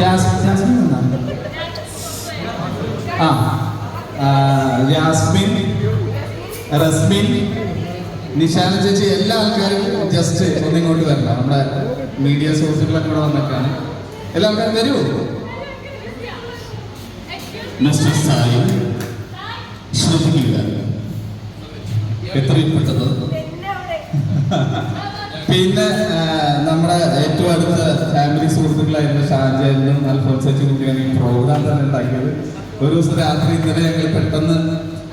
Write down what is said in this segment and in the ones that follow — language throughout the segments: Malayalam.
ജാസ്- ജാസ്മിൻ എന്നാണ് ആ ജാസ്മിൻ റസ്മിൻ നിഷാന ചേച്ചി എല്ലാ ആൾക്കാരും ജസ്റ്റ് ഒന്നിങ്ങോട്ട് വരണം. നമ്മുടെ മീഡിയ സുഹൃത്തുക്കളൊക്കെ ഇവിടെ വന്നേക്കാണ്. എല്ലാ ആൾക്കാരും വരൂ. മിസ്റ്റർ സായി ശ്രദ്ധിക്കുക എത്രയും പെട്ടത് പിന്നെ നമ്മുടെ ഏറ്റവും അടുത്ത ഫാമിലി സുഹൃത്തുക്കളായിരുന്നു ഷാജനും അൽഫോൻസും കൂടിയാണ് ഈ പ്രോഗ്രാം തന്നെ ഉണ്ടാക്കിയത്. ഒരു ദിവസം രാത്രി ഇന്നലെ ഞങ്ങൾ പെട്ടെന്ന്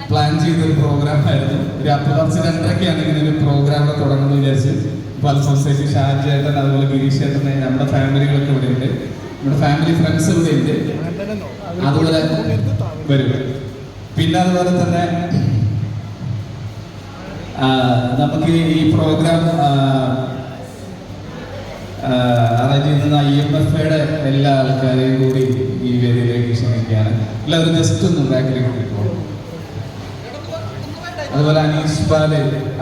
പ്ലാൻ ചെയ്തൊരു പ്രോഗ്രാം ആയിരുന്നു. രാത്രി കുറച്ച് രണ്ടരയ്ക്കാണ് ഇങ്ങനെ ഒരു പ്രോഗ്രാം തുടങ്ങുന്നത് വിചാരിച്ച്. ഇപ്പൊ അൽഫോൻസേറ്റ് ഷാജേട്ടൻ അതുപോലെ ഗിരീഷ് ചേട്ടൻ നമ്മുടെ ഫാമിലികളൊക്കെ ഇവിടെ ഉണ്ട് നമ്മുടെ ഫാമിലി ഫ്രണ്ട്സ് ഇവിടെ ഉണ്ട് അതുപോലെ വരും. പിന്നെ അതുപോലെ തന്നെ നമുക്ക് ഈ പ്രോഗ്രാം അറേഞ്ച് ചെയ്യുന്നത് ഐ എം എഫ് യുടെ എല്ലാ ആൾക്കാരെയും കൂടി ഈ വേദിയിലേക്ക് ക്ഷണിക്കുകയാണ് എല്ലാവരും ജസ്റ്റ് ഒന്ന് ബാക്കിലേക്ക് കിട്ടുമോ അതുപോലെ അനീഷ് പാൽ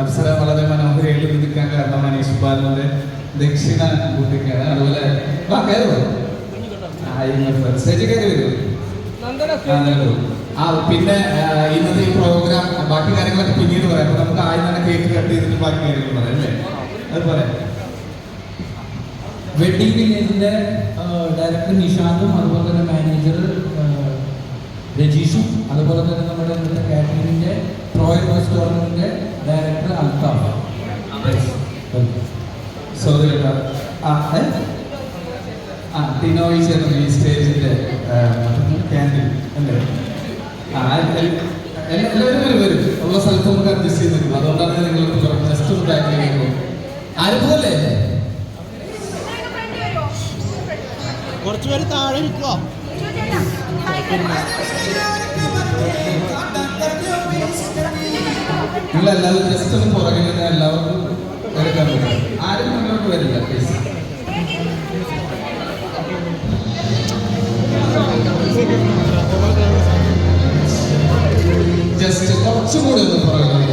അപ്സര വളരെ മനോഹരമായിട്ട് നിൽക്കാൻ കാരണം അനീഷ് പാലിന്റെ ദക്ഷിണ കൂട്ടിക്കാണ്. അതുപോലെ ആ, പിന്നെ ഇന്നത്തെ ഈ പ്രോഗ്രാം ബാക്കി കാര്യങ്ങളൊക്കെ പിന്നീട് പറയാം. നമുക്ക് ആദ്യം തന്നെ കേക്ക് കട്ട് ചെയ്തിട്ട് ബാക്കി കാര്യങ്ങൾ പറയാം അല്ലേ? അതുപോലെ വെഡിങ് വില്ലേജിന്റെ ഡയറക്ടർ നിഷാന്തും അതുപോലെ തന്നെ മാനേജർ രജീഷും അതുപോലെ തന്നെ നമ്മുടെ ഇന്നത്തെ കാറ്ററിംഗിന്റെ റോയൽ റെസ്റ്റോറന്റിന്റെ ഡയറക്ടർ അൽത്താഫ് സോറി ആ ടിനോയി ചേർന്ന് ഈ സ്റ്റേജിന്റെ ക്യാന്റീൻ അല്ലേ? എല്ലാവരും വരും ഉള്ള സ്ഥലത്ത് അഡ്ജസ്റ്റ് ചെയ്ത് അതുകൊണ്ടാണ് നിങ്ങൾ ജസ്റ്റ് ഒന്ന് ബാക്കിലേക്ക് പോകും. ആരും പോകല്ലേ കുറച്ചുപേര് താഴെ ഇരിക്കുക നിങ്ങൾ എല്ലാവരും ജസ്റ്റ് ഒന്ന് പുറകിൽ നിന്ന് എല്ലാവർക്കും എടുക്കാൻ പറ്റും. ആരും മുന്നോട്ട് വരില്ല പ്ലീസ് ജസ്റ്റ് കുറച്ചും കൂടി ഒന്ന് പുറകിൽ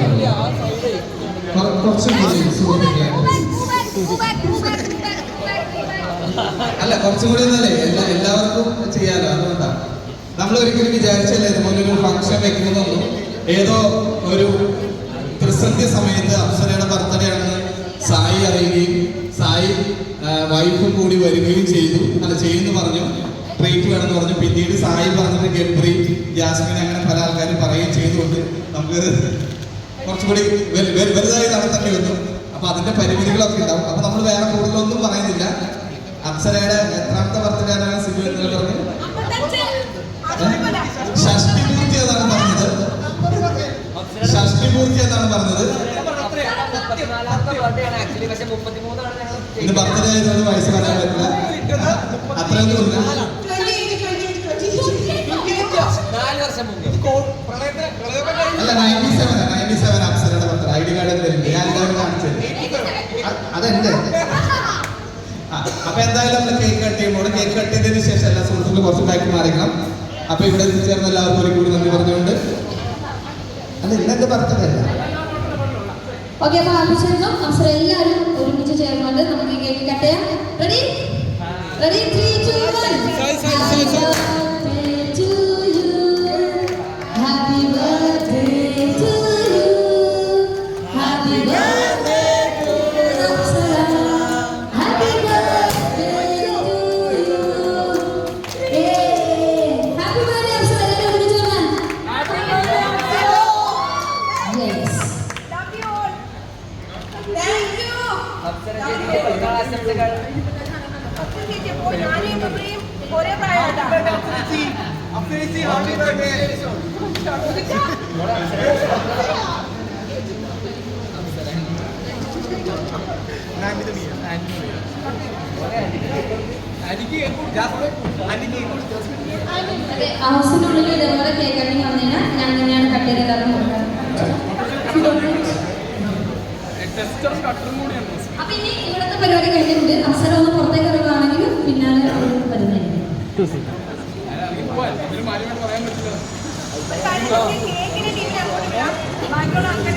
കുറച്ചും കൂടി സുഹൃത്തുക്കളെ അല്ല കുറച്ചും കൂടി ഒന്നല്ലേ? എല്ലാ എല്ലാവർക്കും ചെയ്യാലോ അതുകൊണ്ടാണ് നമ്മൾ ഒരിക്കലും വിചാരിച്ചല്ലേ ഇതുപോലെ ഒരു ഫംഗ്ഷൻ വെക്കുന്നതൊന്നും. ഏതോ ഒരു പ്രസന്ധ്യ സമയത്ത് അപ്സരയുടെ ബർത്ത്ഡേ ആണെന്ന് സായി അറിയുകയും സായി വൈഫും കൂടി വരികയും ചെയ്തു. അല്ല ചെയ്യുന്നു പറഞ്ഞു. ട്രീറ്റ് വേണമെന്ന് പറഞ്ഞു. പിന്നീട് സായി പറഞ്ഞിട്ട് ഗബ്രി ജാസ്മിൻ അങ്ങനെ പല ആൾക്കാരും പറയുകയും ചെയ്തുകൊണ്ട് നമുക്ക് കുറച്ചുകൂടി വലു- വലു- വലുതായി നടത്തേണ്ടി വന്നു. അപ്പൊ അതിന്റെ പരിമിതികളൊക്കെ ഉണ്ടാവും. അപ്പൊ നമ്മൾ വേറെ കൂടുതലൊന്നും പറയുന്നില്ല. അപ്സരയുടെ എത്രാമത്തെ ബർത്ത്ഡേ ആണ് സിബു എന്ന് പറഞ്ഞു? ഷഷ്ടി പൂർത്തി എന്നാണ് പറഞ്ഞത്. ഷഷ്ടി പൂർത്തി എന്നാണ് പറഞ്ഞത്. ഇത് ബർത്ത്ഡേ ആയതുകൊണ്ട് വയസ്സ് പറയാൻ പറ്റില്ല. അത്രയൊന്നും ഇല്ല അല്ല നയന്റി സെവൻ നയന്റി സെവൻ അപ്സരയുടെ ബർത്ത്ഡേ. ഐ ഡി കാർഡ് ഞാൻ എല്ലാവരും കാണിച്ചത് അതെന്റെ അപ്പൊ എന്തായാലും നമ്മൾ കേക്ക് കട്ട് ചെയ്യുമ്പോൾ കേക്ക് കട്ട് ചെയ്തതിന് ശേഷം എല്ലാ സുഹൃത്തുക്കളും കുറച്ച് ബാക്കി മാറിക്കണം. അപ്പൊ ഇവിടെ എത്തിച്ചേർന്ന എല്ലാവർക്കും ഒരു കൂടി നന്ദി പറഞ്ഞുകൊണ്ട്. അല്ല ബർത്ത്ഡേ അല്ല? ഓക്കെ അപ്പൊ ആവശ്യം അവസരം എല്ലാവരും ഒരുമിച്ച് ഹൗസിനുള്ളിൽ ഇതേപോലെ കേക്ക് കട്ടിങ് വന്നു കഴിഞ്ഞാൽ ഞാൻ തന്നെയാണ് കട്ട് ചെയ്ത് ടെസ്റ്ററും കട്ടറും കൂടിയാണ്. അപ്പൊ ഇനി ഇവിടുത്തെ പരിപാടി കഴിഞ്ഞിട്ടുണ്ട്. അപ്സര ഒന്ന് പുറത്തേക്ക് ഇറങ്ങുകയാണെങ്കിൽ പിന്നാലെ വരുന്നതായിരിക്കും ബാക്കിയുള്ള ആൾക്കാർ